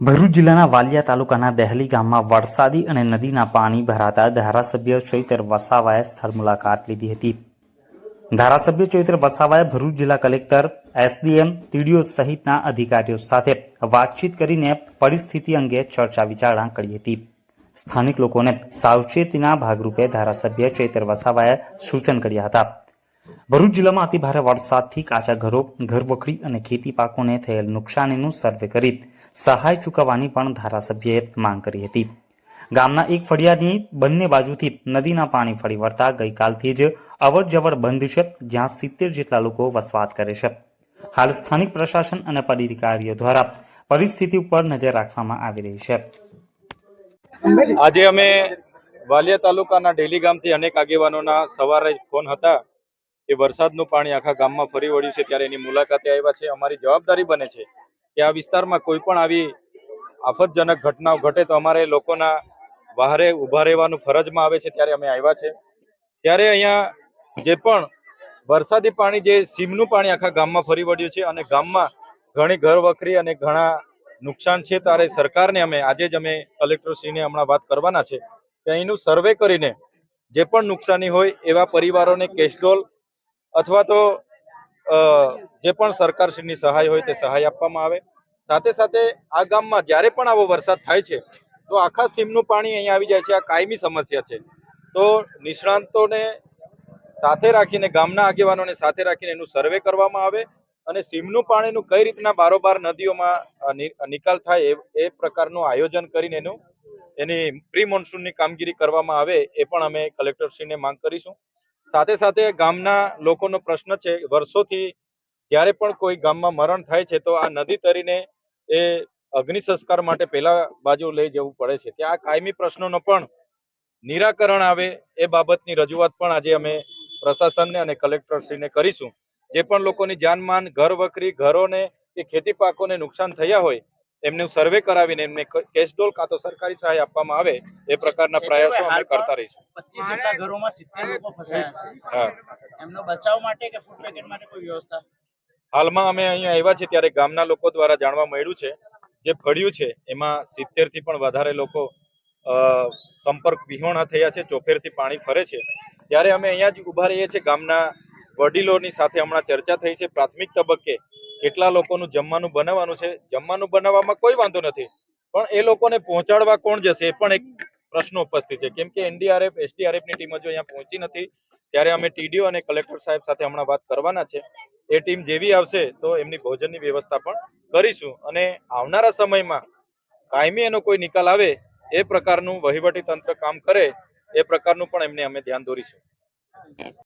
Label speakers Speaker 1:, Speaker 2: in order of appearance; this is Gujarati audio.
Speaker 1: ભરૂચ જિલ્લાના વાલિયા તાલુકાના દહેલી ગામમાં વરસાદી અને નદીના પાણી ભરાતા ધારાસભ્ય ચૈતર વસાવાએ સ્થળ મુલાકાત લીધી હતી. ધારાસભ્ય ચૈતર વસાવાએ ભરૂચ જિલ્લા કલેક્ટર, એસડીએમ, ટીડીઓ સહિતના અધિકારીઓ સાથે વાતચીત કરીને પરિસ્થિતિ અંગે ચર્ચા વિચારણા કરી હતી. સ્થાનિક લોકોને સાવચેતીના ભાગરૂપે ધારાસભ્ય ચૈતર વસાવાએ સૂચન કર્યા હતા. ભરૂચ જિલ્લામાં અતિભારે વરસાદથી કાચા ઘરો, ઘરવખરી અને ખેતી પાકોને થયેલ નુકસાનીનું સર્વે કરી સહાય ચૂકવવાની પણ ધારાસભ્યએ માંગ કરી હતી. ગામના એક ફળિયાની બંને બાજુથી નદીના પાણી ફરી વળતા ગઈકાલથી જ અવર બંધ છે, જ્યાં સિત્તેર જેટલા લોકો વસવાટ કરે છે. હાલ સ્થાનિક પ્રશાસન અને પદાધિકારીઓ દ્વારા પરિસ્થિતિ ઉપર નજર રાખવામાં આવી રહી છે.
Speaker 2: આજે અમે વાલિયા તાલુકાના ડેલી ગામથી અનેક આગેવાનોના સવારે ફોન હતા. કે વરસાદનું પાણી આખા ગામમાં ફરી વળ્યું છે ત્યારે એની મુલાકાતે આવ્યા છે. અમારી જવાબદારી બને છે કે આ વિસ્તારમાં કોઈ પણ આવી આફતજનક ઘટનાઓ ઘટે તો અમારે લોકોના વહારે ઊભા રહેવાનું ફરજમાં આવે છે ત્યારે અમે આવ્યા છે. ત્યારે અહીંયા જે પણ વરસાદી પાણી જે સીમનું પાણી આખા ગામમાં ફરી વળ્યું છે અને ગામમાં ઘણી ઘર વખરી અને ઘણા નુકસાન છે ત્યારે સરકારને અમે, આજે જ અમે કલેક્ટરશ્રીને હમણાં વાત કરવાના છે કે અહીંનું સર્વે કરીને જે પણ નુકસાની હોય એવા પરિવારોને કેશડોલ અથવા તો જે પણ સરકારશ્રીની સહાય હોય તે સહાય આપવામાં આવે. સાથે સાથે આ ગામમાં જ્યારે પણ આવો વરસાદ થાય છે, તો આખા સીમનું પાણી અહીંયા આવી જાય છે. આ કાયમી સમસ્યા છે. તો નિષ્ણાંતોને સાથે રાખીને, ગામના આગેવાનોને સાથે રાખીને એનું સર્વે કરવામાં આવે અને સીમનું પાણીનું કઈ રીતના બારોબાર નદીઓમાં નિકાલ થાય એ એ પ્રકારનું આયોજન કરીને એનું, એની પ્રી મોન્સૂનની કામગીરી કરવામાં આવે એ પણ અમે કલેક્ટરશ્રીને માંગ કરીશું. સાથે સાથે ગામના લોકોનો પ્રશ્ન છે, વર્ષોથી જ્યારે પણ કોઈ ગામમાં મરણ થાય છે, તો આ નદી તરીને એ અગ્નિ સંસ્કાર માટે પેલા બાજુ લઈ જવું પડે છે. ત્યાં આ કાયમી પ્રશ્નોનો પણ નિરાકરણ આવે એ બાબતની રજૂઆત પણ આજે અમે પ્રશાસનને અને કલેક્ટરશ્રીને કરીશું. જે પણ લોકોની જાનમાન, ઘર વખરી, ઘરોને કે ખેતી પાકોને નુકસાન થયા હોય એમનું સર્વે કરાવીને એમને કેશડોલ કાં તો સરકારી સહાય આપવામાં આવે એ પ્રકારના પ્રયાસો અમે કરતા રહીશું.
Speaker 3: પચીસ જેટલા ઘરોમાં સિત્તેર લોકો ફસાયા છે.
Speaker 2: હા.
Speaker 3: એમનો બચાવ માટે કે ફૂડ પેકેટ માટે કોઈ વ્યવસ્થા?
Speaker 2: હાલમાં અમે અહીંયા આવ્યા છે ત્યારે ગામના લોકો દ્વારા જાણવા મળ્યું છે જે ફળ્યું છે એમાં સિત્તેરથી પણ વધારે લોકો અ, સંપર્ક વિહોણા થયા છે ચોફેરથી પાણી ફરે છે. ત્યારે અમે અહીંયા જ ઊભા રહીએ છીએ ગામના વડીલોની સાથે હમણાં ચર્ચા થઈ છે. પ્રાથમિક તબક્કે કેટલા લોકોનું જમવાનું બનાવવાનું છે? જમવાનું બનાવવામાં કોઈ વાંધો નથી. પણ એ લોકોને પહોંચાડવા કોણ જશે? એ પણ એક પ્રશ્ન ઉપસ્થિત છે. કેમ કે એનડીઆરએફ એસડીઆરએફની ટીમ હજુ અહીંયા પહોંચી નથી, ત્યારે અમે ટીડીઓ અને કલેક્ટર સાહેબ સાથે હમણાં વાત કરવાના છે. એ ટીમ જેવી આવશે તો એમની ભોજનની વ્યવસ્થા પણ કરીશું. અને આવનારા સમયમાં કાયમી એનો કોઈ નિકાલ આવે, એ પ્રકારનું વહીવટી તંત્ર કામ કરે, એ પ્રકારનું પણ એમને અમે ધ્યાન દોરીશું.